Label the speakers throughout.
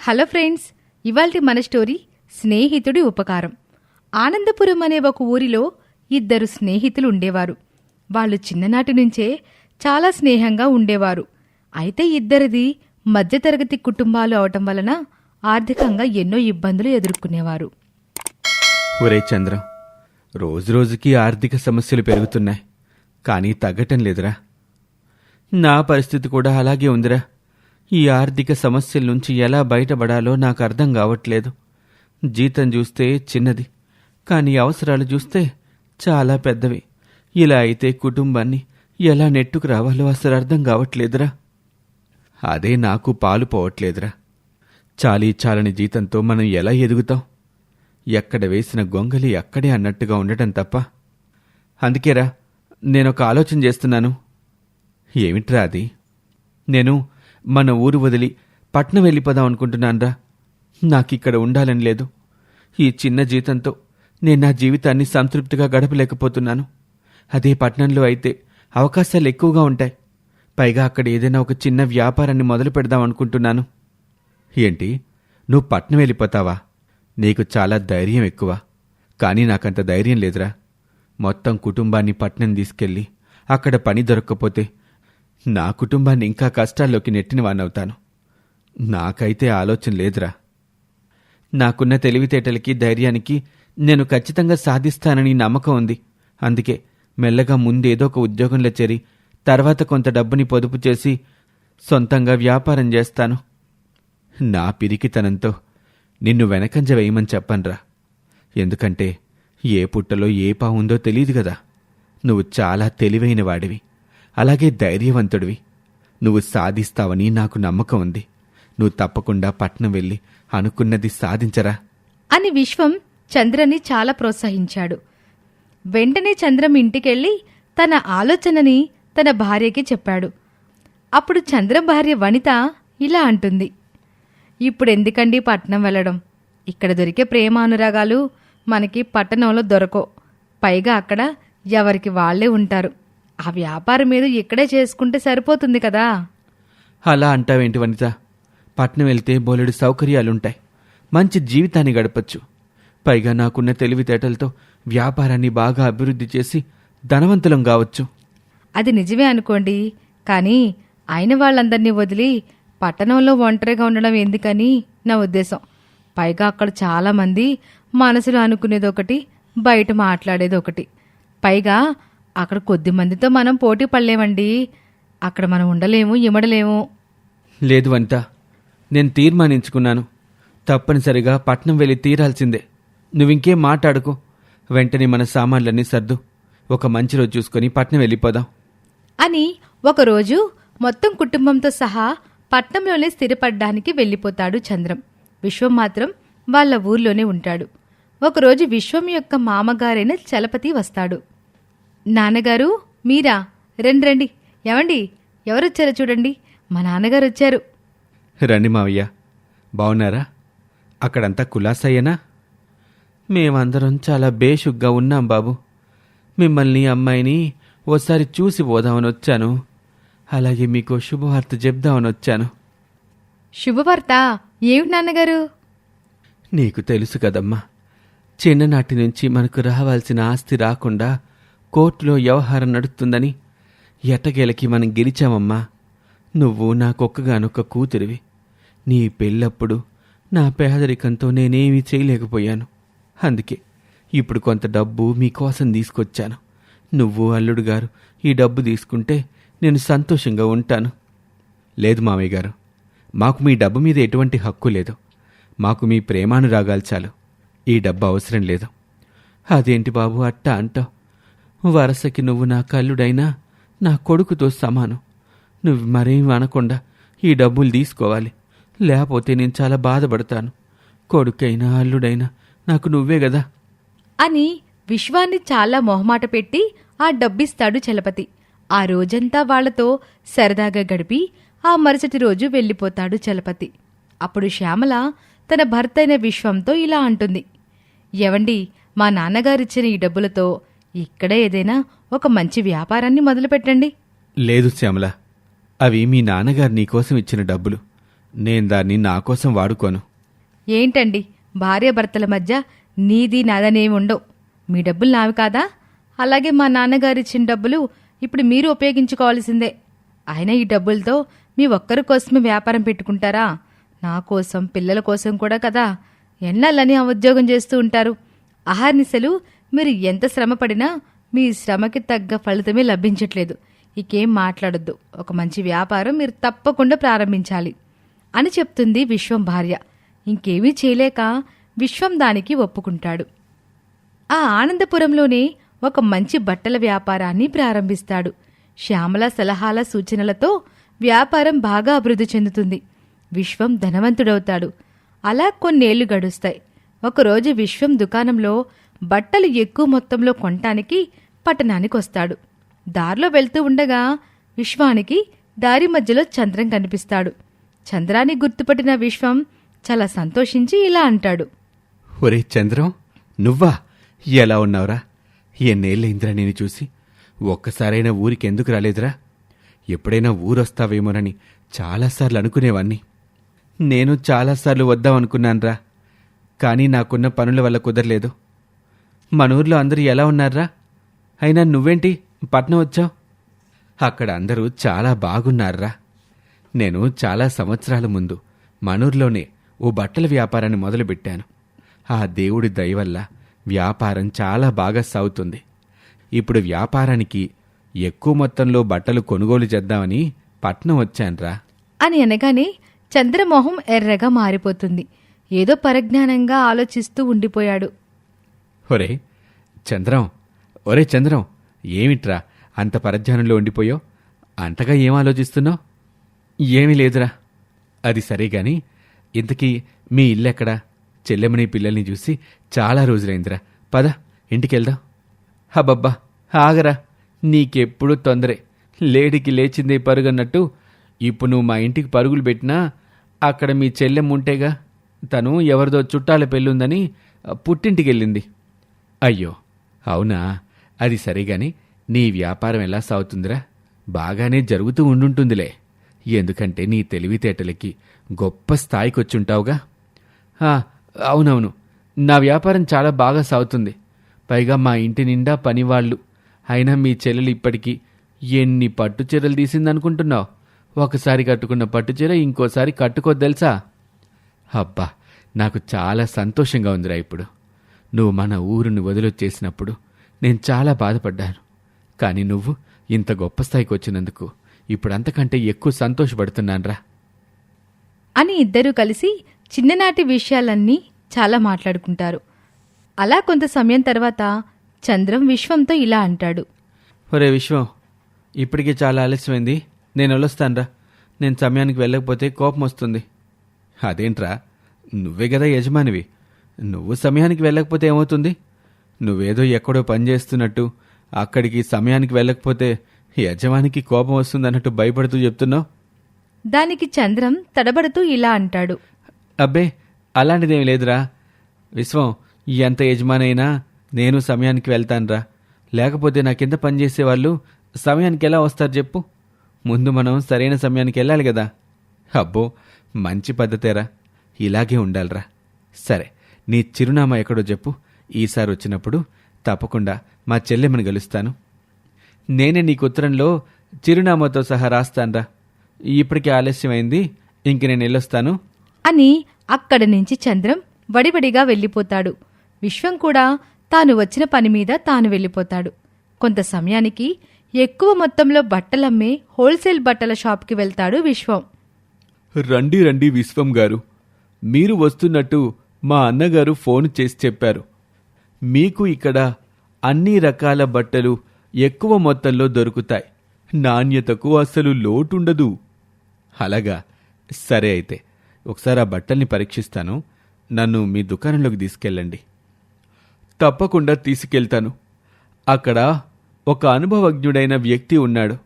Speaker 1: Hello friends ఇవాల్టి మన story స్నేహితుడి ఉపకారం. ఆనందపురం అనే ఒక ఊరిలో ఇద్దరు స్నేహితులు ఉండేవారు. వాళ్ళు చిన్ననాటి నుంచే చాలా స్నేహంగా ఉండేవారు. అయితే ఇద్దరిది మధ్యతరగతి కుటుంబాలు అవటం వలన ఆర్థికంగా ఎన్నో ఇబ్బందులు ఎదుర్కొనేవారు.
Speaker 2: ఒరే చంద్రం రోజురోజుకి ఆర్థిక సమస్యలు పెరుగుతున్నాయి. కానీ తగ్గటం లేదురా. నా పరిస్థితి కూడా అలాగే ఉందిరా. ఈ ఆర్థిక సమస్యల నుంచి ఎలా బయటపడాలో నాకు అర్థం కావట్లేదు. జీతం చూస్తే చిన్నది కానీ అవసరాలు చూస్తే చాలా పెద్దవి. ఇలా అయితే కుటుంబాన్ని ఎలా నెట్టుకు రావాలో అసలు అర్థం కావట్లేదురా. అదే నాకు పాలు పోవట్లేదురా. చాలీ చాలని జీతంతో మనం ఎలా ఎదుగుతాం? ఎక్కడ వేసిన గొంగలి అక్కడే అన్నట్టుగా ఉండటం తప్ప. అందుకేరా నేనొక ఆలోచన చేస్తున్నాను. ఏమిట్రా అది? నేను మన ఊరు వదిలి పట్నం వెళ్ళిపోదాం అనుకుంటున్నానురా. నాకిక్కడ ఉండాలని లేదు. ఈ చిన్న జీతంతో నేను నా జీవితాన్ని సంతృప్తిగా గడపలేకపోతున్నాను. అదే పట్నంలో అయితే అవకాశాలు ఎక్కువగా ఉంటాయి. పైగా అక్కడ ఏదైనా ఒక చిన్న వ్యాపారాన్ని మొదలు పెడదాం అనుకుంటున్నాను. ఏంటి? నువ్వు పట్నం వెళ్ళిపోతావా? నీకు చాలా ధైర్యం ఎక్కువ. కానీ నాకంత ధైర్యం లేదురా. మొత్తం కుటుంబాన్ని పట్నం తీసుకెళ్ళి అక్కడ పని దొరక్కపోతే నా కుటుంబాన్ని ఇంకా కష్టాల్లోకి నెట్టినవానవుతాను నాకైతే ఆలోచన లేదురా. నాకున్న తెలివితేటలకి ధైర్యానికి నేను ఖచ్చితంగా సాధిస్తానని నమ్మకం ఉంది. అందుకే మెల్లగా ముందేదో ఒక ఉద్యోగంలో చేరి తర్వాత కొంత డబ్బుని పొదుపు చేసి సొంతంగా వ్యాపారం చేస్తాను. నా పిరికితనంతో నిన్ను వెనకంజ వేయమని చెప్పనురా. ఎందుకంటే ఏ పుట్టలో ఏ పావుందో తెలియదు కదా. నువ్వు చాలా తెలివైన వాడివి అలాగే ధైర్యవంతుడివి. నువ్వు సాధిస్తావని నాకు నమ్మకం ఉంది. నువ్వు తప్పకుండా పట్నం వెళ్ళి అనుకున్నది సాధించరా?
Speaker 1: అని విశ్వం చంద్రని చాలా ప్రోత్సహించాడు. వెంటనే చంద్రం ఇంటికెళ్ళి తన ఆలోచనని తన భార్యకి చెప్పాడు. అప్పుడు చంద్రం భార్య వనిత ఇలా అంటుంది. ఇప్పుడెందుకండి పట్నం వెళ్ళడం? ఇక్కడ దొరికే ప్రేమానురాగాలు మనకి పట్టణంలో దొరకో పైగా అక్కడ ఎవరికి వాళ్ళే ఉంటారు. ఆ వ్యాపారం మీద ఇక్కడే చేసుకుంటే సరిపోతుంది కదా.
Speaker 2: అలా అంటావేంటి వనిత? పట్నం వెళ్తే బోలెడు సౌకర్యాలుంటాయి. మంచి జీవితాన్ని గడపచ్చు. పైగా నాకున్న తెలివితేటలతో వ్యాపారాన్ని బాగా అభివృద్ధి చేసి ధనవంతులం కావచ్చు.
Speaker 1: అది నిజమే అనుకోండి. కానీ అయిన వాళ్ళందరినీ వదిలి పట్టణంలో ఒంటరిగా ఉండడం ఎందుకని నా ఉద్దేశం. పైగా అక్కడ చాలా మంది మనసులో అనుకునేది ఒకటి బయట మాట్లాడేది ఒకటి పైగా అక్కడ కొద్ది మందితో మనం పోటీ పడలేమండి. అక్కడ మనం ఉండలేము ఇమడలేము.
Speaker 2: లేదు వనిత నేను తీర్మానించుకున్నాను. తప్పనిసరిగా పట్నం వెళ్ళి తీరాల్సిందే. నువ్వింకేం మాట్లాడుకో. వెంటనే మన సామాన్లన్నీ సర్దు. ఒక మంచి రోజు చూసుకొని పట్నం వెళ్ళిపోదాం.
Speaker 1: అని ఒకరోజు మొత్తం కుటుంబంతో సహా పట్నంలోనే స్థిరపడ్డానికి వెళ్ళిపోతాడు చంద్రం. విశ్వం మాత్రం వాళ్ళ ఊర్లోనే ఉంటాడు. ఒకరోజు విశ్వం యొక్క మామగారైన చలపతి వస్తాడు. నాన్నగారు మీరా? రండి రండి. ఏమండి? ఎవరొచ్చారో చూడండి. మా నాన్నగారు వచ్చారు
Speaker 2: రండి మావయ్య. బావున్నారా? అక్కడంతా కులాసయ్యనా? మేమందరం చాలా బేషుగ్గా ఉన్నాం బాబు. మిమ్మల్ని అమ్మాయిని ఓసారి చూసి పోదామని వచ్చాను అలాగే మీకు శుభవార్త చెప్దామని వచ్చాను
Speaker 1: శుభవార్త? ఏమిటి నాన్నగారు?
Speaker 2: నీకు తెలుసు కదమ్మా. చిన్ననాటి నుంచి మనకు రావాల్సిన ఆస్తి రాకుండా కోర్టులో వ్యవహారం నడుస్తుందని ఎట్టకేలకి మనం గెలిచామమ్మా. నువ్వు నాకొక్కగానొక్క కూతురివి. నీ పెళ్ళప్పుడు నా పేదరికంతో నేనేమీ చేయలేకపోయాను. అందుకే ఇప్పుడు కొంత డబ్బు మీకోసం తీసుకొచ్చాను. నువ్వు అల్లుడు గారు ఈ డబ్బు తీసుకుంటే నేను సంతోషంగా ఉంటాను. లేదు మామయ్య గారు మాకు మీ డబ్బు మీద ఎటువంటి హక్కు లేదు. మాకు మీ ప్రేమానురాగాలు చాలు. ఈ డబ్బు అవసరం లేదు. అదేంటి బాబు అట్టా అంటావు? వరసకి నువ్వు నా కల్లుడైనా నా కొడుకుతో సమానం. నువ్వు మరేం అనకుండా ఈ డబ్బులు తీసుకోవాలి. లేకపోతే నేను చాలా బాధపడతాను. కొడుకైనా అల్లుడైనా నాకు నువ్వే కదా
Speaker 1: అని విశ్వాన్ని చాలా మొహమాట పెట్టి ఆ డబ్బిస్తాడు చలపతి. ఆ రోజంతా వాళ్ళతో సరదాగా గడిపి ఆ మరుసటి రోజు వెళ్ళిపోతాడు చలపతి. అప్పుడు శ్యామల తన భర్తైన విశ్వంతో ఇలా అంటుంది. ఎవండి మా నాన్నగారిచ్చిన ఈ డబ్బులతో ఇక్కడ ఏదైనా ఒక మంచి వ్యాపారాన్ని మొదలుపెట్టండి.
Speaker 2: లేదు శ్యామల. అవి మీ నాన్నగారు నీకోసం ఇచ్చిన డబ్బులు. నేను దాన్ని నా కోసం వాడుకోను.
Speaker 1: ఏంటండి? భార్యాభర్తల మధ్య నీది నాదనేమి ఉండవు. మీ డబ్బులు నావి కాదా? అలాగే మా నాన్నగారు ఇచ్చిన డబ్బులు ఇప్పుడు మీరు ఉపయోగించుకోవాల్సిందే. అయినా ఈ డబ్బులతో మీ ఒక్కరి కోసమే వ్యాపారం పెట్టుకుంటారా? నా కోసం పిల్లల కోసం కూడా కదా. ఎన్నాళ్ళని ఆ ఉద్యోగం చేస్తూ ఉంటారు? అహర్నిశలు మీరు ఎంత శ్రమ పడినా మీ శ్రమకి తగ్గ ఫలితమే లభించట్లేదు. ఇకేం మాట్లాడొద్దు. ఒక మంచి వ్యాపారం మీరు తప్పకుండా ప్రారంభించాలి అని చెప్తుంది విశ్వం భార్య. ఇంకేమీ చేయలేక విశ్వం దానికి ఒప్పుకుంటాడు. ఆ ఆనందపురంలోనే ఒక మంచి బట్టల వ్యాపారాన్ని ప్రారంభిస్తాడు. శ్యామల సలహాల సూచనలతో వ్యాపారం బాగా అభివృద్ధి చెందుతుంది. విశ్వం ధనవంతుడవుతాడు. అలా కొన్నేళ్ళు గడుస్తాయి. ఒకరోజు విశ్వం దుకాణంలో బట్టలు ఎక్కువ మొత్తంలో కొనటానికి పట్టణానికి వస్తాడు. దారిలో వెళ్తూ ఉండగా విశ్వానికి దారి మధ్యలో చంద్రం కనిపిస్తాడు. చంద్రాన్ని గుర్తుపట్టిన విశ్వం చాలా సంతోషించి ఇలా అంటాడు.
Speaker 2: ఒరే చంద్రం నువ్వా? ఎలా ఉన్నావురా? ఎన్నేళ్ళైందిరా నేను చూసి? ఒక్కసారైనా ఊరికి ఎందుకు రాలేదురా? ఎప్పుడైనా ఊరొస్తావేమోనని చాలాసార్లు అనుకునేవాణ్ణి. నేను చాలాసార్లు వద్దామనుకున్నానురా. కానీ నాకున్న పనుల వల్ల కుదరలేదు. మన ఊర్లో అందరూ ఎలా ఉన్నారా అయినా నువ్వేంటి? పట్నం వచ్చావు? అక్కడ అందరూ చాలా బాగున్నారా నేను చాలా సంవత్సరాల ముందు మనూర్లోనే ఓ బట్టల వ్యాపారాన్ని మొదలుపెట్టాను. ఆ దేవుడి దయ వల్ల వ్యాపారం చాలా బాగా సాగుతుంది. ఇప్పుడు వ్యాపారానికి ఎక్కువ మొత్తంలో బట్టలు కొనుగోలు చేద్దామని పట్నం వచ్చానురా.
Speaker 1: అని అనగానే చంద్రమోహం ఎర్రగా మారిపోతుంది. ఏదో పరజ్ఞానంగా ఆలోచిస్తూ ఉండిపోయాడు.
Speaker 2: ఒరే చంద్రం ఒరే చంద్రం ఏమిట్రా అంత పరధ్యానంలో ఉండిపోయో? అంతగా ఏం ఆలోచిస్తున్నావు? ఏమీ లేదురా. అది సరే గాని ఇంతకీ మీ ఇల్లెక్కడా? చెల్లెమ్మని పిల్లల్ని చూసి చాలా రోజులైందిరా. పద ఇంటికెళ్దాం. హబ్బబ్బా ఆగరా. నీకెప్పుడు తొందరే. లేడికి లేచిందే పరుగన్నట్టు ఇప్పుడు నువ్వు మా ఇంటికి పరుగులు పెట్టినా అక్కడ మీ చెల్లెమ్మ ఉంటేగా తను ఎవరిదో చుట్టాల పెళ్ళుందని పుట్టింటికెళ్ళింది. అయ్యో అవునా? అది సరిగాని నీ వ్యాపారం ఎలా సాగుతుందిరా? బాగానే జరుగుతూ ఉండుంటుందిలే. ఎందుకంటే నీ తెలివితేటలకి గొప్ప స్థాయికొచ్చుంటావుగా. అవునవును. నా వ్యాపారం చాలా బాగా సాగుతుంది. పైగా మా ఇంటి నిండా పనివాళ్ళు. అయినా మీ చెల్లెలు ఇప్పటికీ ఎన్ని పట్టు చీరలు తీసిందనుకుంటున్నావు? ఒకసారి కట్టుకున్న పట్టు చీర ఇంకోసారి కట్టుకోదు తెలుసా? అబ్బా నాకు చాలా సంతోషంగా ఉందిరా ఇప్పుడు. నువ్వు మన ఊరుని వదిలొచ్చేసినప్పుడు నేను చాలా బాధపడ్డాను. కానీ నువ్వు ఇంత గొప్ప స్థాయికి వచ్చినందుకు ఇప్పుడు అంతకంటే ఎక్కువ సంతోషపడుతున్నానురా.
Speaker 1: అని ఇద్దరూ కలిసి చిన్ననాటి విషయాలన్నీ చాలా మాట్లాడుకుంటారు. అలా కొంత సమయం తర్వాత చంద్రం విశ్వంతో ఇలా అంటాడు.
Speaker 2: ఒరే విశ్వం ఇప్పటికే చాలా ఆలస్యమైంది. నేను వెళ్ళొస్తానురా నేను సమయానికి వెళ్ళకపోతే కోపం వస్తుంది అదేంట్రా? నువ్వే కదా యజమానివి. నువ్వు సమయానికి వెళ్ళకపోతే ఏమవుతుంది? నువ్వేదో ఎక్కడో పని చేస్తున్నట్టు అక్కడికి సమయానికి వెళ్ళకపోతే యజమానికి కోపం వస్తుందన్నట్టు భయపడుతూ చెప్తున్నావు?
Speaker 1: దానికి చంద్రం తడబడుతూ ఇలా అంటాడు.
Speaker 2: అబ్బే అలాంటిదేం లేదురా. విశ్వం ఎంత యజమానైనా నేను సమయానికి వెళ్తానురా. లేకపోతే నా కింద పనిచేసే వాళ్ళు సమయానికి ఎలా వస్తారు చెప్పు? ముందు మనం సరైన సమయానికి వెళ్ళాలి కదా. అబ్బో మంచి పద్ధతేరా. ఇలాగే ఉండాలిరా. సరే. నీ చిరునామా ఎక్కడో చెప్పు. ఈసారి వచ్చినప్పుడు తప్పకుండా మా చెల్లెమ్మని గెలుస్తాను. నేనే నీకు ఉత్తరంలో చిరునామాతో సహా రాస్తానురా. ఇప్పటికే ఆలస్యమైంది ఇంక నేను వెళ్ళొస్తాను.
Speaker 1: అని అక్కడి నుంచి చంద్రం వడివడిగా వెళ్ళిపోతాడు. విశ్వం కూడా తాను వచ్చిన పని మీద తాను వెళ్ళిపోతాడు. కొంత సమయానికి ఎక్కువ మొత్తంలో బట్టలమ్మే హోల్సేల్ బట్టల షాప్కి వెళ్తాడు విశ్వం.
Speaker 2: రండి రండి విశ్వం గారు. మీరు వస్తున్నట్టు మా అన్నగారు ఫోన్ చేసి చెప్పారు. మీకు ఇక్కడ అన్ని రకాల బట్టలు ఎక్కువ మొత్తంలో దొరుకుతాయి. నాణ్యతకు అసలు లోటుండదు. అలాగా. సరే అయితే ఒకసారి ఆ బట్టల్ని పరీక్షిస్తాను. నన్ను మీ దుకాణంలోకి తీసుకెళ్ళండి. తప్పకుండా తీసుకెళ్తాను. అక్కడ ఒక అనుభవజ్ఞుడైన వ్యక్తి ఉన్నాడు.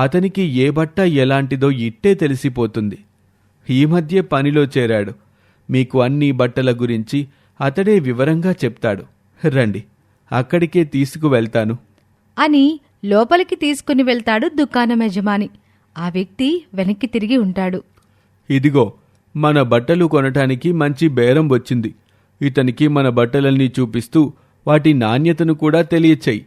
Speaker 2: అతనికి ఏ బట్ట ఎలాంటిదో ఇట్టే తెలిసిపోతుంది. ఈ మధ్య పనిలో చేరాడు. మీకు అన్ని బట్టల గురించి అతడే వివరంగా చెప్తాడు. రండి అక్కడికే తీసుకువెళ్తాను.
Speaker 1: అని లోపలికి తీసుకుని వెళ్తాడు దుకాణం యజమాని. ఆ వ్యక్తి వెనక్కి తిరిగి ఉంటాడు.
Speaker 2: ఇదిగో మన బట్టలు కొనటానికి మంచి బేరం వచ్చింది. ఇతనికి మన బట్టలన్నీ చూపిస్తూ వాటి నాణ్యతను కూడా తెలియచేయి.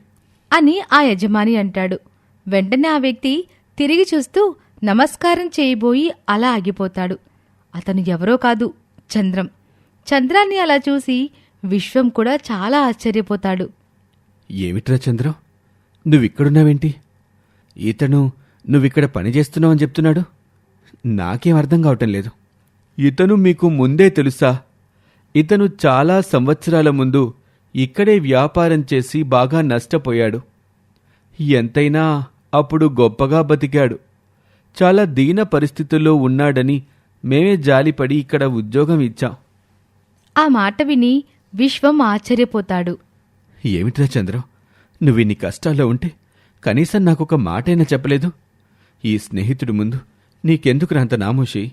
Speaker 1: అని ఆ యజమాని అంటాడు. వెంటనే ఆ వ్యక్తి తిరిగి చూస్తూ నమస్కారం చేయబోయి అలా ఆగిపోతాడు. అతను ఎవరో కాదు చంద్రం. చంద్రాన్ని అలా చూసి విశ్వం కూడా చాలా ఆశ్చర్యపోతాడు.
Speaker 2: ఏమిట్రా చంద్రం? నువ్విక్కడున్నావేంటి? ఇతను నువ్విక్కడ పని చేస్తున్నావని చెప్తున్నాడు? నాకేం అర్థం కావటం లేదు. ఇతను మీకు ముందే తెలుసా? ఇతను చాలా సంవత్సరాల ముందు ఇక్కడే వ్యాపారం చేసి బాగా నష్టపోయాడు. ఎంతైనా అప్పుడు గొప్పగా బతికాడు. చాలా దీన పరిస్థితుల్లో ఉన్నాడని మేమే జాలిపడి ఇక్కడ ఉద్యోగం ఇచ్చాం.
Speaker 1: ఆ మాట విని విశ్వం ఆశ్చర్యపోతాడు.
Speaker 2: ఏమిట్రా చంద్రం? నువ్వు ఇన్ని కష్టాల్లో ఉంటే కనీసం నాకొక మాటైనా చెప్పలేదు. ఈ స్నేహితుడి ముందు నీకెందుకు అంత నామోషి?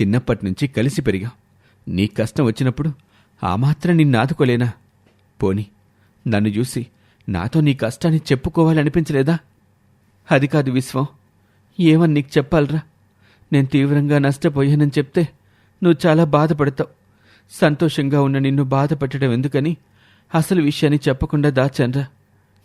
Speaker 2: చిన్నప్పటి నుంచి కలిసి పెరిగాం. నీ కష్టం వచ్చినప్పుడు ఆ మాత్రం నిన్ను ఆదుకోలేనా? పోని నన్ను చూసి నాతో నీ కష్టాన్ని చెప్పుకోవాలనిపించలేదా? అది కాదు విశ్వం ఏమని నీకు చెప్పాలరా? నేను తీవ్రంగా నష్టపోయానని చెప్తే నువ్వు చాలా బాధపడతావు. సంతోషంగా ఉన్న నిన్ను బాధ పెట్టడం ఎందుకని? అసలు విషయాన్ని చెప్పకుండా దాచాన్రా.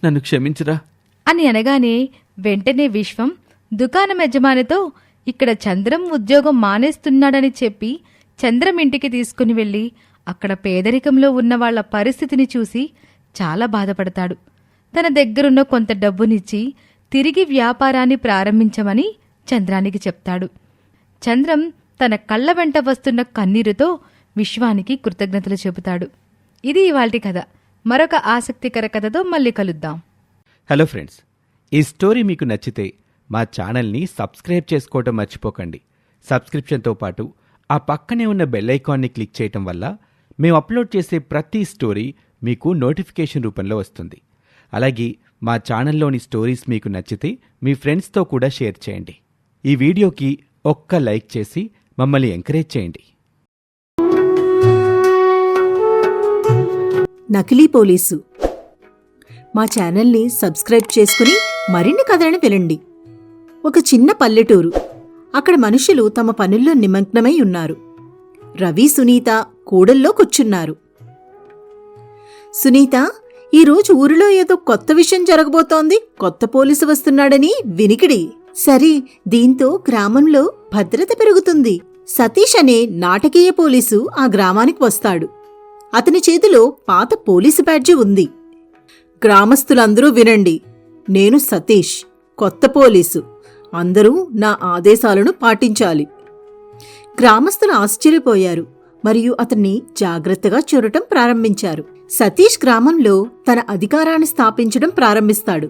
Speaker 2: నన్ను క్షమించరా.
Speaker 1: అని అనగానే వెంటనే విశ్వం దుకాణం యజమానితో ఇక్కడ చంద్రం ఉద్యోగం మానేస్తున్నాడని చెప్పి చంద్రం ఇంటికి తీసుకుని వెళ్ళి అక్కడ పేదరికంలో ఉన్న వాళ్ళ పరిస్థితిని చూసి చాలా బాధపడతాడు. తన దగ్గరున్న కొంత డబ్బునిచ్చి తిరిగి వ్యాపారాన్ని ప్రారంభించమని చంద్రానికి చెప్తాడు. చంద్రం తన కళ్ళ వెంట వస్తున్న కన్నీరుతో విశ్వానికి కృతజ్ఞతలు చెబుతాడు. ఇది ఇవాల్టి కథ. మరొక ఆసక్తికర కథతో మళ్ళీ కలుద్దాం.
Speaker 2: హలో ఫ్రెండ్స్ ఈ స్టోరీ మీకు నచ్చితే మా ఛానల్ని సబ్స్క్రైబ్ చేసుకోవటం మర్చిపోకండి. సబ్స్క్రిప్షన్తో పాటు ఆ పక్కనే ఉన్న బెల్ ఐకాన్ని క్లిక్ చేయటం వల్ల మేము అప్లోడ్ చేసే ప్రతి స్టోరీ మీకు నోటిఫికేషన్ రూపంలో వస్తుంది. అలాగే మా ఛానల్లోని స్టోరీస్ మీకు నచ్చితే మీ ఫ్రెండ్స్తో కూడా షేర్ చేయండి. ఈ వీడియోకి ఒక్క లైక్ చేసి మమ్మల్ని ఎంకరేజ్ చేయండి.
Speaker 3: నకిలీ పోలీసు. మా ఛానల్ని సబ్స్క్రైబ్ చేసుకుని మరిన్ని కథలను వినండి. ఒక చిన్న పల్లెటూరు. అక్కడ మనుషులు తమ పనుల్లో నిమగ్నమై ఉన్నారు. రవి సునీత కూడల్లో కూర్చున్నారు. సునీత ఈరోజు ఊరిలో ఏదో కొత్త విషయం జరగబోతోంది. కొత్త పోలీసు వస్తున్నాడని వినికిడి. సరే దీంతో గ్రామంలో భద్రత పెరుగుతుంది. సతీష్ అనే నాటకీయ పోలీసు ఆ గ్రామానికి వస్తాడు. అతని చేతిలో పాత పోలీసు బ్యాడ్జి ఉంది. గ్రామస్తులందరూ వినండి నేను సతీష్ కొత్త పోలీసు. అందరూ నా ఆదేశాలను పాటించాలి. గ్రామస్తులు ఆశ్చర్యపోయారు మరియు అతన్ని జాగ్రత్తగా చూడటం ప్రారంభించారు. సతీష్ గ్రామంలో తన అధికారాన్ని స్థాపించడం ప్రారంభిస్తాడు.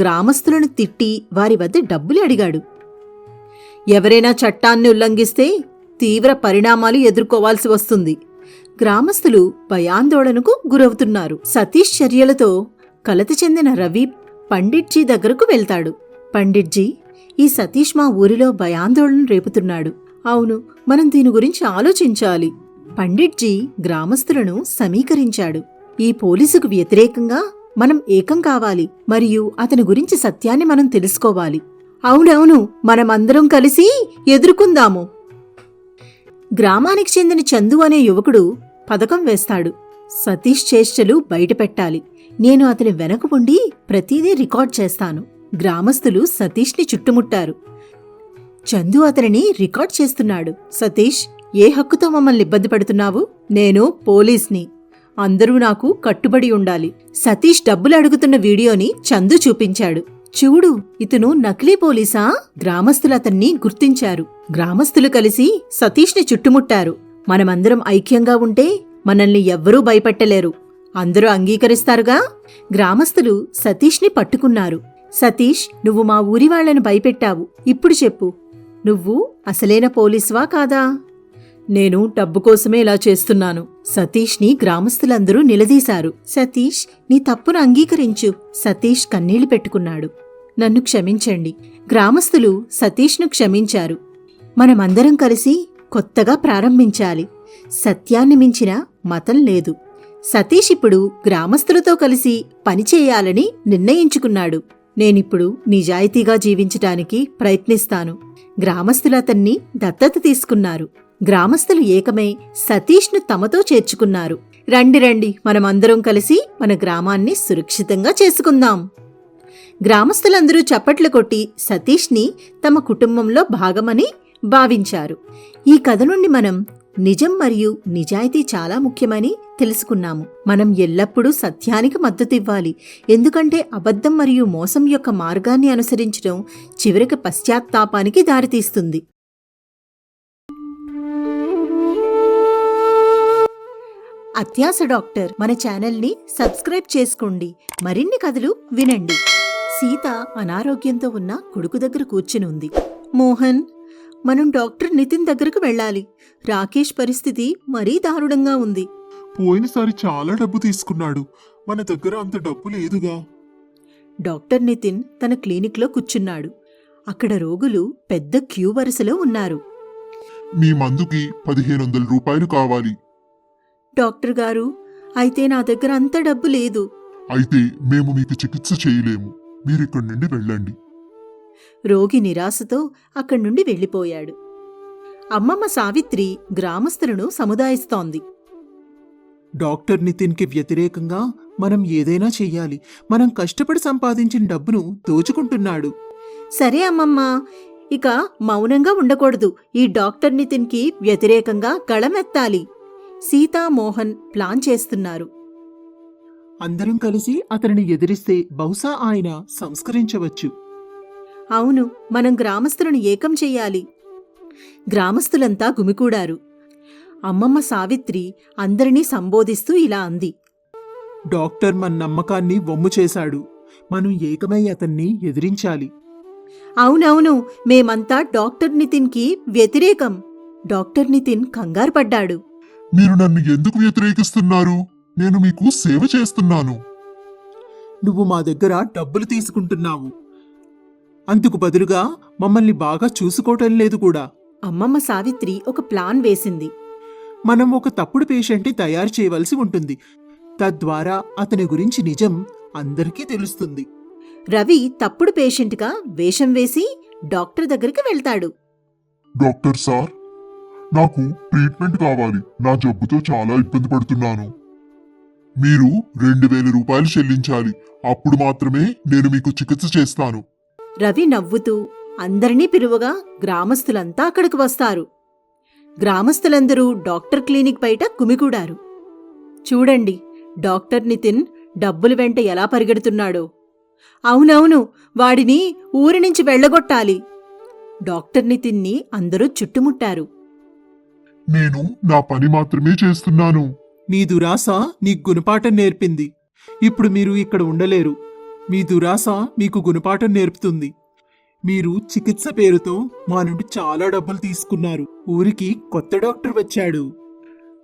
Speaker 3: గ్రామస్తులను తిట్టి వారి వద్ద డబ్బులు అడిగాడు. ఎవరైనా చట్టాన్ని ఉల్లంఘిస్తే తీవ్ర పరిణామాలు ఎదుర్కోవాల్సి వస్తుంది. గ్రామస్తులు భయాందోళనకు గురవుతున్నారు. సతీష్ చర్యలతో కలత చెందిన రవి పండిట్జీ దగ్గరకు వెళ్తాడు. పండిట్జీ ఈ సతీష్ మా ఊరిలో భయాందోళన రేపుతున్నాడు. అవును మనం దీని గురించి ఆలోచించాలి. పండిట్జీ గ్రామస్తులను సమీకరించాడు. ఈ పోలీసుకు వ్యతిరేకంగా మనం ఏకం కావాలి మరియు అతని గురించి సత్యాన్ని మనం తెలుసుకోవాలి. అవునవును మనమందరం కలిసి ఎదుర్కొందాము. గ్రామానికి చెందిన చందు అనే యువకుడు పథకం వేస్తాడు. సతీష్ చేష్టలు బయటపెట్టాలి నేను అతని వెనక ఉండి ప్రతిదీ రికార్డ్ చేస్తాను. గ్రామస్తులు సతీష్ని చుట్టుముట్టారు. చందు అతనిని రికార్డ్ చేస్తున్నాడు. సతీష్ ఏ హక్కుతో మమ్మల్ని ఇబ్బంది పెడుతున్నావు? నేను పోలీస్ని. అందరూ నాకు కట్టుబడి ఉండాలి. సతీష్ డబ్బులు అడుగుతున్న వీడియోని చందు చూపించాడు. చూడు ఇతను నకిలీ పోలీసా? గ్రామస్తులు అతన్ని గుర్తించారు. గ్రామస్తులు కలిసి సతీష్ని చుట్టుముట్టారు. మనమందరం ఐక్యంగా ఉంటే మనల్ని ఎవ్వరూ భయపెట్టలేరు. అందరూ అంగీకరిస్తారుగా? గ్రామస్తులు సతీష్ని పట్టుకున్నారు. సతీష్ నువ్వు మా ఊరి వాళ్ళను భయపెట్టావు. ఇప్పుడు చెప్పు నువ్వు అసలైన పోలీసువా కాదా? నేను డబ్బు కోసమే ఇలా చేస్తున్నాను. సతీష్ని గ్రామస్తులందరూ నిలదీశారు. సతీష్ నీ తప్పును అంగీకరించు. సతీష్ కన్నీళ్ళు పెట్టుకున్నాడు. నన్ను క్షమించండి. గ్రామస్తులు సతీష్ను క్షమించారు. మనమందరం కలిసి కొత్తగా ప్రారంభించాలి. సత్యాన్ని మించిన మతం లేదు. సతీష్ ఇప్పుడు గ్రామస్తులతో కలిసి పనిచేయాలని నిర్ణయించుకున్నాడు. నేనిప్పుడు నిజాయితీగా జీవించటానికి ప్రయత్నిస్తాను. గ్రామస్తులు అతన్ని దత్తత తీసుకున్నారు. గ్రామస్తులు ఏకమై సతీష్ను తమతో చేర్చుకున్నారు. రండి రండి మనమందరం కలిసి మన గ్రామాన్ని సురక్షితంగా చేసుకుందాం. గ్రామస్తులందరూ చప్పట్లు కొట్టి సతీష్ని తమ కుటుంబంలో భాగమని భావించారు. ఈ కథ నుండి మనం నిజం మరియు నిజాయితీ చాలా ముఖ్యమని తెలుసుకున్నాము. మనం ఎల్లప్పుడూ సత్యానికి మద్దతు ఇవ్వాలి. ఎందుకంటే అబద్ధం మరియు మోసం యొక్క మార్గాన్ని అనుసరించడం చివరికి పశ్చాత్తాపానికి దారితీస్తుంది. అత్యాస డాక్టర్. మన ఛానల్ని సబ్స్క్రైబ్ చేసుకోండి. మరిన్ని కథలు వినండి. సీత అనారోగ్యంతో ఉన్న కొడుకు దగ్గర కూర్చుని ఉంది. మోహన్ మనం డాక్టర్ నితిన్ దగ్గరకు వెళ్ళాలి. రాకేష్ పరిస్థితి మరీ దారుణంగా ఉంది.
Speaker 4: పోయినసారి చాలా డబ్బు తీసుకున్నాడు. మన దగ్గర అంత డబ్బు లేదుగా.
Speaker 3: డాక్టర్ నితిన్ తన క్లినిక్లో కూర్చున్నాడు. అక్కడ రోగులు పెద్ద క్యూ వరుసలో ఉన్నారు.
Speaker 4: మీ మందుకి పదిహేను వందల రూపాయలు కావాలి.
Speaker 3: డాక్టర్ గారు అయితే నా దగ్గర అంత డబ్బు లేదు.
Speaker 4: అయితే మేము మీకు చికిత్స చేయలేము. మీరు ఇక్కడి నుండి వెళ్ళండి.
Speaker 3: రోగి నిరాశతో అక్కడి నుండి వెళ్ళిపోయాడు. అమ్మమ్మ సావిత్రి గ్రామస్తులను సముదాయిస్తోంది.
Speaker 5: డాక్టర్ నితిన్కి వ్యతిరేకంగా మనం ఏదైనా చెయ్యాలి. మనం కష్టపడి సంపాదించిన డబ్బును దోచుకుంటున్నాడు.
Speaker 3: సరే అమ్మమ్మ ఇక మౌనంగా ఉండకూడదు. ఈ డాక్టర్ నితిన్కి వ్యతిరేకంగా గళమెత్తాలి. సీతా మోహన్ ప్లాన్ చేస్తున్నారు.
Speaker 5: అందరం కలిసి అతనిని ఎదిరిస్తే బహుశా ఆయన సంస్కరించవచ్చు.
Speaker 3: అవును మనం గ్రామస్తులను ఏకం చెయ్యాలి గ్రామస్తులంతా గుమికూడారు. అమ్మమ్మ సావిత్రి అందరినీ సంబోధిస్తూ ఇలా అంది.
Speaker 5: డాక్టర్ మన నమ్మకాన్ని వమ్ము చేశాడు. మనం ఏకమై అతన్ని ఎదిరించాలి.
Speaker 3: అవునవును మేమంతా డాక్టర్ నితిన్కి వ్యతిరేకం. డాక్టర్ నితిన్ కంగారు పడ్డాడు.
Speaker 4: మీరు నన్ను ఎందుకు వ్యతిరేకిస్తున్నారు? నేను మీకు సేవ చేస్తున్నాను.
Speaker 5: నువ్వు మా దగ్గర డబ్బులు తీసుకుంటున్నావు. అందుకు బదులుగా మమ్మల్ని బాగా చూసుకోవటం లేదు కూడా.
Speaker 3: అమ్మమ్మ సావిత్రి ఒక ప్లాన్ వేసింది.
Speaker 5: మనం ఒక తప్పుడు పేషెంట్ని తయారు చేయవలసి ఉంటుంది. తద్వారా అతని గురించి నిజం అందరికీ తెలుస్తుంది.
Speaker 3: రవి తప్పుడు పేషెంట్గా వేషం వేసి డాక్టర్ దగ్గరికి వెళ్తాడు.
Speaker 4: డాక్టర్ సార్ నాకు ట్రీట్మెంట్ కావాలి. నా జబ్బుతో చాలా ఇబ్బంది పడుతున్నాను. మీరు రెండు వేల రూపాయలు చెల్లించాలి. అప్పుడు మాత్రమే నేను మీకు చికిత్స చేస్తాను.
Speaker 3: రవి నవ్వుతూ అందరినీ పిలువగా గ్రామస్తులంతా అక్కడికి వస్తారు. గ్రామస్తులందరూ డాక్టర్ క్లినిక్ బయట కుమికూడారు చూడండి డాక్టర్ నితిన్ డబ్బులు వెంట ఎలా పరిగెడుతున్నాడో. అవునవును వాడిని ఊరి నుంచి వెళ్ళగొట్టాలి. డాక్టర్ నితిన్ని అందరూ చుట్టుముట్టారు.
Speaker 4: నేను నా పని మాత్రమే చేస్తున్నాను.
Speaker 5: నీ దురాశ నీకు గుణపాఠం నేర్పింది. ఇప్పుడు మీరు ఇక్కడ ఉండలేరు. మీ దురాశ మీకు గుణపాఠం నేర్పుతుంది. మీరు చికిత్స పేరుతో మా నుండి చాలా డబ్బులు తీసుకున్నారు. ఊరికి కొత్త డాక్టర్ వచ్చాడు.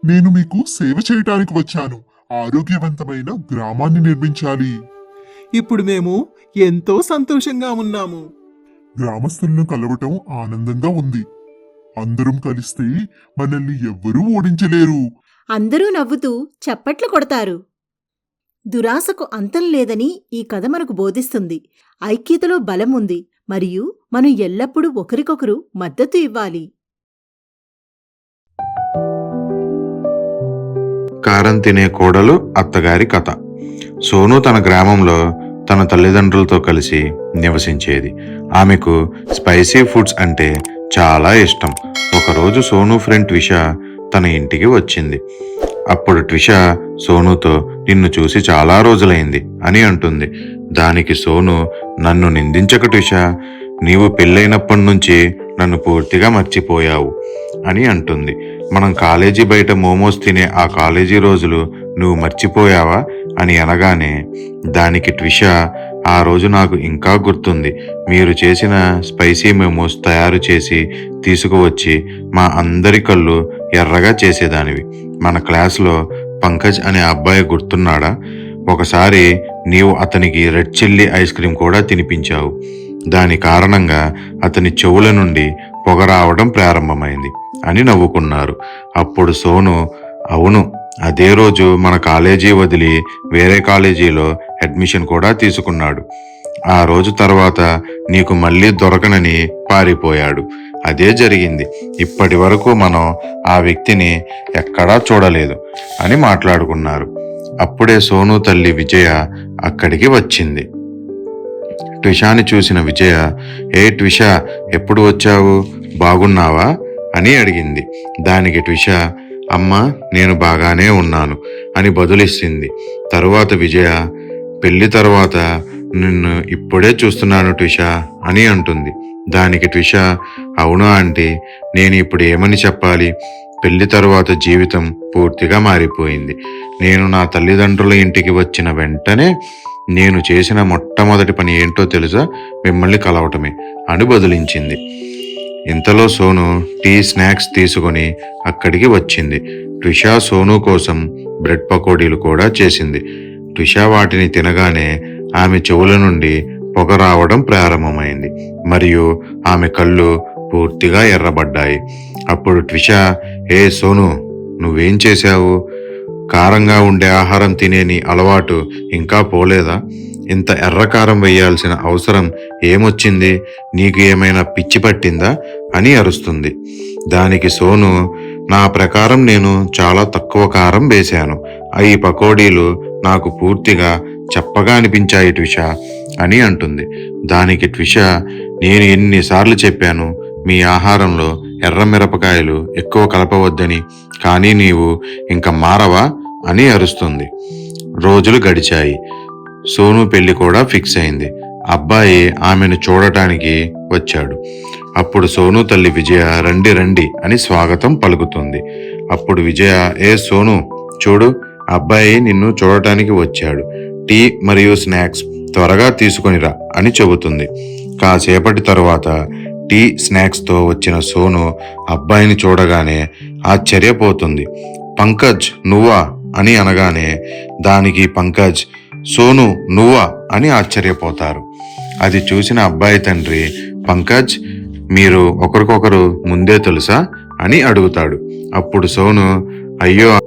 Speaker 4: నేను మీకు సేవ చేయటానికి వచ్చాను. ఆరోగ్యవంతమైన గ్రామాన్ని నిర్మించాలి.
Speaker 5: ఇప్పుడు మేము ఎంతో సంతోషంగా ఉన్నాము.
Speaker 4: గ్రామస్తులను కలవటం ఆనందంగా ఉంది. అందరం కలిస్తే మనల్ని ఎవ్వరూ ఓడించలేరు.
Speaker 3: అందరూ నవ్వుతూ చప్పట్లు కొడతారు. దురాశకు అంతం లేదని ఈ కథ మనకు బోధిస్తుంది. ఐక్యతలో బలం ఉంది. మరియు మనం ఎల్లప్పుడూ ఒకరికొకరు మద్దతు ఇవ్వాలి.
Speaker 6: కారం తినే కోడలు అత్తగారి కథ. సోను తన గ్రామంలో తన తల్లిదండ్రులతో కలిసి నివసించేది. ఆమెకు స్పైసీ ఫుడ్స్ అంటే చాలా ఇష్టం. ఒకరోజు సోను ఫ్రెండ్ ట్విష తన ఇంటికి వచ్చింది. అప్పుడు ట్విష సోనుతో నిన్ను చూసి చాలా రోజులైంది అని అంటుంది. దానికి సోను నన్ను నిందించక ట్విష. నీవు పెళ్ళైనప్పటి నుంచి నన్ను పూర్తిగా మర్చిపోయావు అని అంటుంది. మనం కాలేజీ బయట మోమోస్ తినే ఆ కాలేజీ రోజులు నువ్వు మర్చిపోయావా? అని అనగానే దానికి ట్విష ఆ రోజు నాకు ఇంకా గుర్తుంది. మీరు చేసిన స్పైసీ మోమోస్ తయారు చేసి తీసుకువచ్చి మా అందరి కళ్ళు ఎర్రగా చేసేదానివి. మన క్లాస్లో పంకజ్ అనే అబ్బాయి గుర్తున్నాడా? ఒకసారి నీవు అతనికి రెడ్ చిల్లీ ఐస్ క్రీమ్ కూడా తినిపించావు. దాని కారణంగా అతని చెవుల నుండి పొగ రావడం ప్రారంభమైంది అని నవ్వుకున్నారు. అప్పుడు సోను అవును అదే రోజు మన కాలేజీ వదిలి వేరే కాలేజీలో అడ్మిషన్ కూడా తీసుకున్నాడు. ఆ రోజు తర్వాత నీకు మళ్ళీ దొరకనని పారిపోయాడు. అదే జరిగింది. ఇప్పటి వరకు మనం ఆ వ్యక్తిని ఎక్కడా చూడలేదు అని మాట్లాడుకున్నారు. అప్పుడే సోను తల్లి విజయ అక్కడికి వచ్చింది. ట్విషాని చూసిన విజయ ఏ ట్విష ఎప్పుడు వచ్చావు? బాగున్నావా? అని అడిగింది. దానికి ట్విష అమ్మ నేను బాగానే ఉన్నాను అని బదులిస్తుంది. తరువాత విజయ పెళ్ళి తర్వాత నిన్ను ఇప్పుడే చూస్తున్నాను ట్విష అని అంటుంది. దానికి ట్విష అవునా అంటే నేను ఇప్పుడు ఏమని చెప్పాలి? పెళ్ళి తరువాత జీవితం పూర్తిగా మారిపోయింది. నేను నా తల్లిదండ్రుల ఇంటికి వచ్చిన వెంటనే నేను చేసిన మొట్టమొదటి పని ఏంటో తెలుసా? మిమ్మల్ని కలవటమే అని బదులించింది. ఇంతలో సోను టీ స్నాక్స్ తీసుకొని అక్కడికి వచ్చింది. ట్విషా సోను కోసం బ్రెడ్ పకోడీలు కూడా చేసింది. ట్విషా వాటిని తినగానే ఆమె చెవుల నుండి పొగ రావడం ప్రారంభమైంది. మరియు ఆమె కళ్ళు పూర్తిగా ఎర్రబడ్డాయి. అప్పుడు ట్విషా ఏ సోను నువ్వేం చేశావు? కారంగా ఉండే ఆహారం తినేని అలవాటు ఇంకా పోలేదా? ఇంత ఎర్రకారం వేయాల్సిన అవసరం ఏమొచ్చింది? నీకు ఏమైనా పిచ్చి పట్టిందా? అని అరుస్తుంది. దానికి సోను నా ప్రకారం నేను చాలా తక్కువ కారం వేశాను. ఈ పకోడీలు నాకు పూర్తిగా చెప్పగా అనిపించాయి ట్విష అని అంటుంది. దానికి ట్విష నేను ఎన్నిసార్లు చెప్పాను మీ ఆహారంలో ఎర్ర మిరపకాయలు ఎక్కువ కలపవద్దని కానీ నీవు ఇంకా మారవా? అని అరుస్తుంది. రోజులు గడిచాయి. సోను పెళ్ళి కూడా ఫిక్స్ అయింది. అబ్బాయి ఆమెను చూడటానికి వచ్చాడు. అప్పుడు సోను తల్లి విజయ రండి రండి అని స్వాగతం పలుకుతుంది. అప్పుడు విజయ ఏ సోను చూడు అబ్బాయి నిన్ను చూడటానికి వచ్చాడు. టీ మరియు స్నాక్స్ త్వరగా తీసుకొనిరా అని చెబుతుంది. కాసేపటి తరువాత టీ స్నాక్స్తో వచ్చిన సోను అబ్బాయిని చూడగానే ఆశ్చర్యపోతుంది. పంకజ్ నువ్వా? అని అనగానే దానికి పంకజ్ సోను నువ్వా? అని ఆశ్చర్యపోతారు. అది చూసిన అబ్బాయి తండ్రి పంకజ్ మీరు ఒకరికొకరు ముందే తెలుసా? అని అడుగుతాడు. అప్పుడు సోను అయ్యో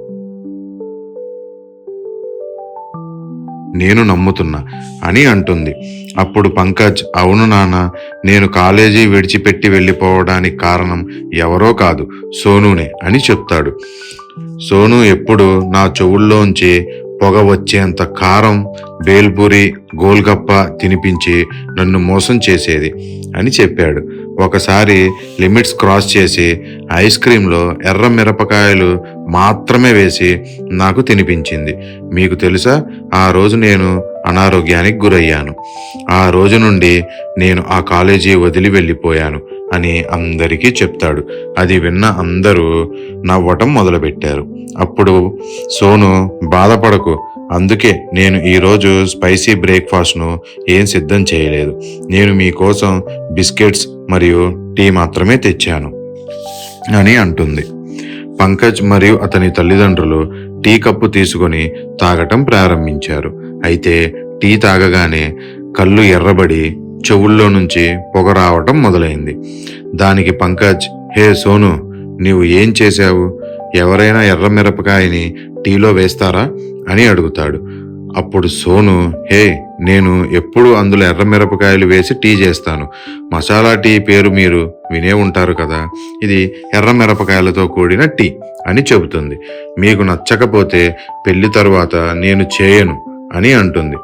Speaker 6: నేను నమ్ముతున్నా అని అంటుంది. అప్పుడు పంకజ్ అవును నాన్న నేను కాలేజీ విడిచిపెట్టి వెళ్ళిపోవడానికి కారణం ఎవరో కాదు సోనునే అని చెప్తాడు. సోను ఎప్పుడు నా చెవుల్లోంచి పొగ వచ్చేంత కారం బేల్పూరి గోల్గప్ప తినిపించి నన్ను మోసం చేసేది అని చెప్పాడు. ఒకసారి లిమిట్స్ క్రాస్ చేసి ఐస్ క్రీంలో ఎర్ర మిరపకాయలు మాత్రమే వేసి నాకు తినిపించింది. మీకు తెలుసా? ఆ రోజు నేను అనారోగ్యానికి గురయ్యాను. ఆ రోజు నుండి నేను ఆ కాలేజీ వదిలి వెళ్ళిపోయాను. అని అందరికీ చెప్తాడు. అది విన్న అందరూ నవ్వటం మొదలుపెట్టారు. అప్పుడు సోను బాధపడకు. అందుకే నేను ఈరోజు స్పైసీ బ్రేక్ఫాస్ట్ను ఏం సిద్ధం చేయలేదు. నేను మీకోసం బిస్కెట్స్ మరియు టీ మాత్రమే తెచ్చాను అని అంటుంది. పంకజ్ మరియు అతని తల్లిదండ్రులు టీ కప్పు తీసుకొని తాగటం ప్రారంభించారు. అయితే టీ తాగగానే కళ్ళు ఎర్రబడి చెవుల్లో నుంచి పొగ రావటం మొదలైంది. దానికి పంకజ్ హే సోను నీవు ఏం చేశావు? ఎవరైనా ఎర్ర మిరపకాయని టీలో వేస్తారా? అని అడుగుతాడు. అప్పుడు సోను హే నేను ఎప్పుడు అందులో ఎర్ర మిరపకాయలు వేసి టీ చేస్తాను. మసాలా టీ పేరు మీరు వినే ఉంటారు కదా? ఇది ఎర్ర మిరపకాయలతో కూడిన టీ అని చెబుతుంది. మీకు నచ్చకపోతే పెళ్ళి తరువాత నేను చేయను అని అంటుంది.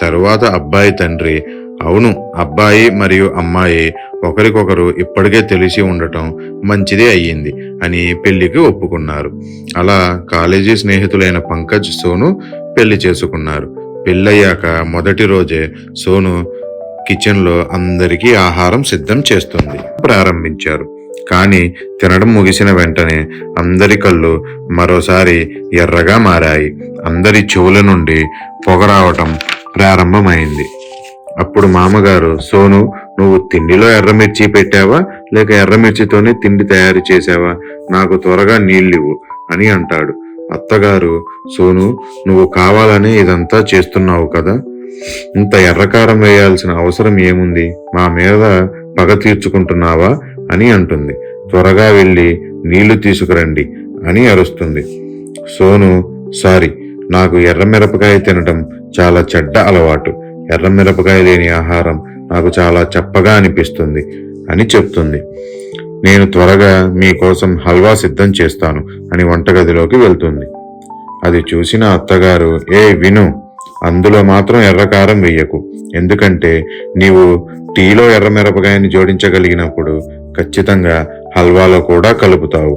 Speaker 6: తరువాత అబ్బాయి తండ్రి అవును అబ్బాయి మరియు అమ్మాయి ఒకరికొకరు ఇప్పటికే తెలిసి ఉండటం మంచిదే అయ్యింది అని పెళ్ళికి ఒప్పుకున్నారు. అలా కాలేజీ స్నేహితులైన పంకజ్ సోను పెళ్ళి చేసుకున్నారు. పెళ్ళయ్యాక మొదటి రోజే సోను కిచెన్లో అందరికీ ఆహారం సిద్ధం చేస్తుంది ప్రారంభించారు. కానీ తినడం ముగిసిన వెంటనే అందరి కళ్ళు మరోసారి ఎర్రగా మారాయి. అందరి చెవుల నుండి పొగ రావటం ప్రారంభమైంది. అప్పుడు మామగారు సోను నువ్వు తిండిలో ఎర్రమిర్చి పెట్టావా? లేక ఎర్రమిర్చితోనే తిండి తయారు చేసావా నాకు త్వరగా నీళ్ళివు అని అంటాడు. అత్తగారు సోను నువ్వు కావాలని ఇదంతా చేస్తున్నావు కదా? ఇంత ఎర్రకారం వేయాల్సిన అవసరం ఏముంది? మా మీద పగ తీర్చుకుంటున్నావా? అని అంటుంది. త్వరగా వెళ్ళి నీళ్ళు తీసుకురండి అని అరుస్తుంది. సోను సారీ నాకు ఎర్ర మిరపకాయ తినటం చాలా చెడ్డ అలవాటు. ఎర్ర మిరపకాయ లేని ఆహారం నాకు చాలా చప్పగా అనిపిస్తుంది అని చెప్తుంది. నేను త్వరగా మీకోసం హల్వా సిద్ధం చేస్తాను అని వంటగదిలోకి వెళ్తుంది. అది చూసిన అత్తగారు ఏ విను అందులో మాత్రం ఎర్రకారం వెయ్యకు. ఎందుకంటే నీవు టీలో ఎర్ర మిరపకాయని జోడించగలిగినప్పుడు ఖచ్చితంగా హల్వాలో కూడా కలుపుతావు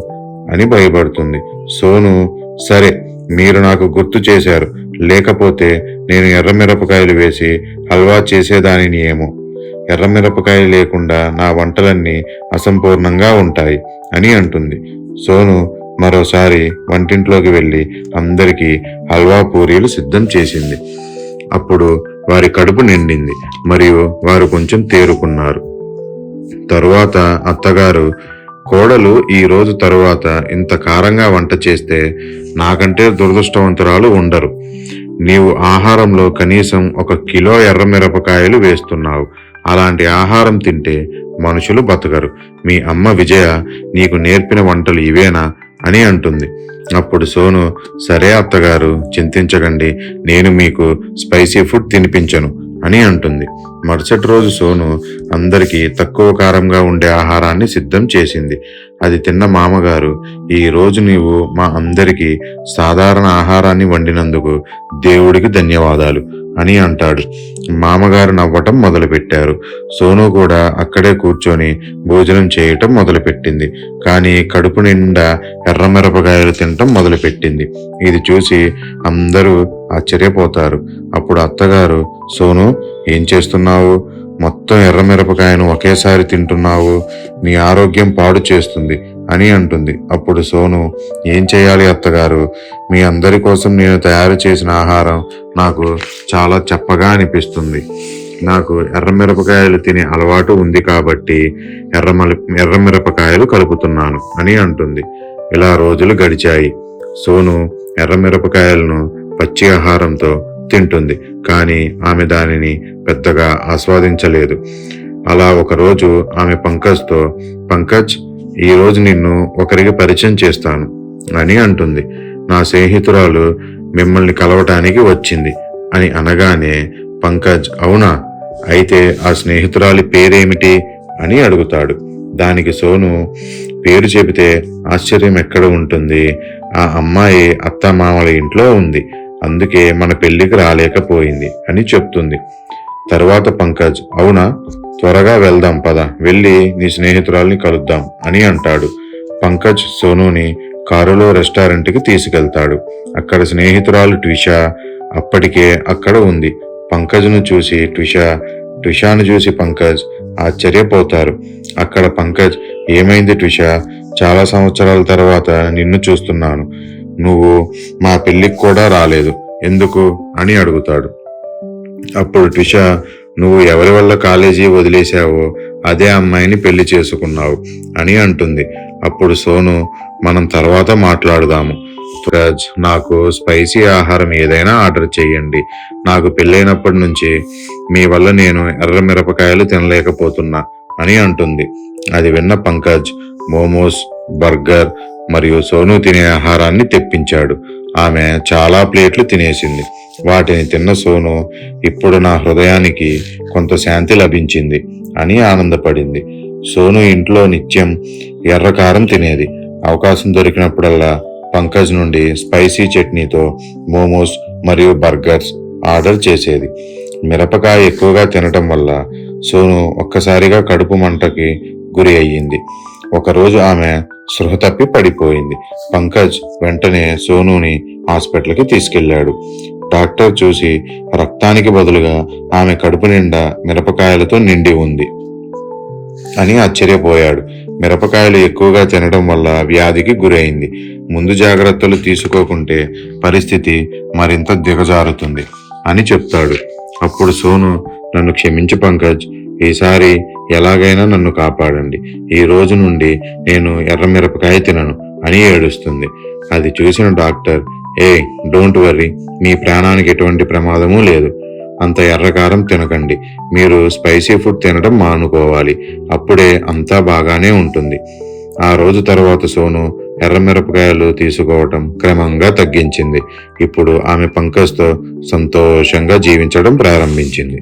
Speaker 6: అని భయపడుతుంది. సోను సరే మీరు నాకు గుర్తు చేశారు. లేకపోతే నేను ఎర్రమిరపకాయలు వేసి హల్వా చేసేదానిని ఏమో. ఎర్రమిరపకాయ లేకుండా నా వంటలన్నీ అసంపూర్ణంగా ఉంటాయి అని అంటుంది. సోను మరోసారి వంటింట్లోకి వెళ్ళి అందరికీ హల్వా పూరీలు సిద్ధం చేసింది. అప్పుడు వారి కడుపు నిండింది మరియు వారు కొంచెం తేరుకున్నారు. తరువాత అత్తగారు కోడలు ఈ రోజు తరువాత ఇంత కారంగా వంట చేస్తే నాకంటే దురదృష్టవంతురాలు ఉండరు. నీవు ఆహారంలో కనీసం ఒక కిలో ఎర్రమిరపకాయలు వేస్తున్నావు. అలాంటి ఆహారం తింటే మనుషులు బతకరు. మీ అమ్మ విజయ నీకు నేర్పిన వంటలు ఇవేనా అని అంటుంది. అప్పుడు సోను సరే అత్తగారు చింతించకండి. నేను మీకు స్పైసీ ఫుడ్ తినిపించను. అని అంటుంది. మరుసటి రోజు సోను అందరికీ తక్కువ కారంగా ఉండే ఆహారాన్ని సిద్ధం చేసింది. అది తిన్న మామగారు ఈ రోజు నీవు మా అందరికీ సాధారణ ఆహారాన్ని వండినందుకు దేవుడికి ధన్యవాదాలు అని అంటాడు. మామగారు నవ్వటం మొదలుపెట్టారు. సోను కూడా అక్కడే కూర్చొని భోజనం చేయటం మొదలుపెట్టింది. కానీ కడుపు నిండా ఎర్రమిరపకాయలు తినటం మొదలుపెట్టింది. ఇది చూసి అందరూ ఆశ్చర్యపోతారు. అప్పుడు అత్తగారు సోను ఏం చేస్తున్నావు? మొత్తం ఎర్రమిరపకాయను ఒకేసారి తింటున్నావు నీ ఆరోగ్యం పాడు చేస్తుంది అని అంటుంది. అప్పుడు సోను ఏం చేయాలి అత్తగారు? మీ అందరి కోసం నేను తయారు చేసిన ఆహారం నాకు చాలా చప్పగా అనిపిస్తుంది. నాకు ఎర్రమిరపకాయలు తినే అలవాటు ఉంది కాబట్టి ఎర్రమల ఎర్రమిరపకాయలు కలుపుతున్నాను అని అంటుంది. ఇలా రోజులు గడిచాయి. సోను ఎర్రమిరపకాయలను పచ్చి ఆహారంతో తింటుంది. కానీ ఆమె దానిని పెద్దగా ఆస్వాదించలేదు. అలా ఒకరోజు ఆమె పంకజ్తో పంకజ్ ఈరోజు నిన్ను ఒకరికి పరిచయం చేస్తాను అని అంటుంది. నా స్నేహితురాలు మిమ్మల్ని కలవటానికి వచ్చింది అని అనగానే పంకజ్ అవునా? అయితే ఆ స్నేహితురాలి పేరేమిటి? అని అడుగుతాడు. దానికి సోను పేరు చెబితే ఆశ్చర్యం ఎక్కడ ఉంటుంది? ఆ అమ్మాయి అత్తమామల ఇంట్లో ఉంది. అందుకే మన పెళ్ళికి రాలేకపోయింది అని చెప్తుంది. తర్వాత పంకజ్ అవునా? త్వరగా వెళ్దాం పద. వెళ్ళి నీ స్నేహితురాల్ని కలుద్దాం అని అంటాడు. పంకజ్ సోనుని కారులో రెస్టారెంట్కి తీసుకెళ్తాడు. అక్కడ స్నేహితురాలు ట్విషా అప్పటికే అక్కడ ఉంది. పంకజ్ను చూసి ట్విషా ట్విషాను చూసి పంకజ్ ఆశ్చర్యపోతారు. అక్కడ పంకజ్ ఏమైంది ట్విషా? చాలా సంవత్సరాల తర్వాత నిన్ను చూస్తున్నాను. నువ్వు మా పెళ్ళికి కూడా రాలేదు. ఎందుకు? అని అడుగుతాడు. అప్పుడు ట్విష నువ్వు ఎవరి వల్ల కాలేజీ వదిలేశావో అదే అమ్మాయిని పెళ్ళి చేసుకున్నావు అని అంటుంది. అప్పుడు సోను మనం తర్వాత మాట్లాడుదాము. రాజ్ నాకు స్పైసీ ఆహారం ఏదైనా ఆర్డర్ చేయండి నాకు పెళ్ళైనప్పటి నుంచి మీ వల్ల నేను ఎర్ర మిరపకాయలు తినలేకపోతున్నా అని అంటుంది. అది విన్న పంకజ్ మోమోస్ బర్గర్ మరియు సోను తినే ఆహారాన్ని తెప్పించాడు. ఆమె చాలా ప్లేట్లు తినేసింది. వాటిని తిన్న సోను ఇప్పుడు నా హృదయానికి కొంత శాంతి లభించింది అని ఆనందపడింది. సోను ఇంట్లో నిత్యం ఎర్రకారం తినేది. అవకాశం దొరికినప్పుడల్లా పంకజ్ నుండి స్పైసీ చట్నీతో మోమోస్ మరియు బర్గర్స్ ఆర్డర్ చేసేది. మిరపకాయ ఎక్కువగా తినటం వల్ల సోను ఒక్కసారిగా కడుపు మంటకి గురి అయ్యింది. ఒకరోజు ఆమె స్పృహ తప్పి పడిపోయింది. పంకజ్ వెంటనే సోనుని హాస్పిటల్కి తీసుకెళ్ళాడు డాక్టర్ చూసి రక్తానికి బదులుగా ఆమె కడుపు నిండా మిరపకాయలతో నిండి ఉంది అని ఆశ్చర్యపోయాడు. మిరపకాయలు ఎక్కువగా తినడం వల్ల వ్యాధికి గురైంది. ముందు జాగ్రత్తలు తీసుకోకుంటే పరిస్థితి మరింత దిగజారుతుంది అని చెప్తాడు. అప్పుడు సోను నన్ను క్షమించు పంకజ్. ఈసారి ఎలాగైనా నన్ను కాపాడండి. ఈ రోజు నుండి నేను ఎర్ర మిరపకాయ తినను అని ఏడుస్తుంది. అది చూసిన డాక్టర్ ఏ డోంట్ వర్రీ మీ ప్రాణానికి ఎటువంటి ప్రమాదము లేదు. అంత ఎర్రకారం తినకండి. మీరు స్పైసీ ఫుడ్ తినడం మానుకోవాలి. అప్పుడే అంతా బాగానే ఉంటుంది. ఆ రోజు తర్వాత సోను ఎర్రమిరపకాయలు తీసుకోవటం క్రమంగా తగ్గించింది. ఇప్పుడు ఆమె పంకజ్తో సంతోషంగా జీవించడం ప్రారంభించింది.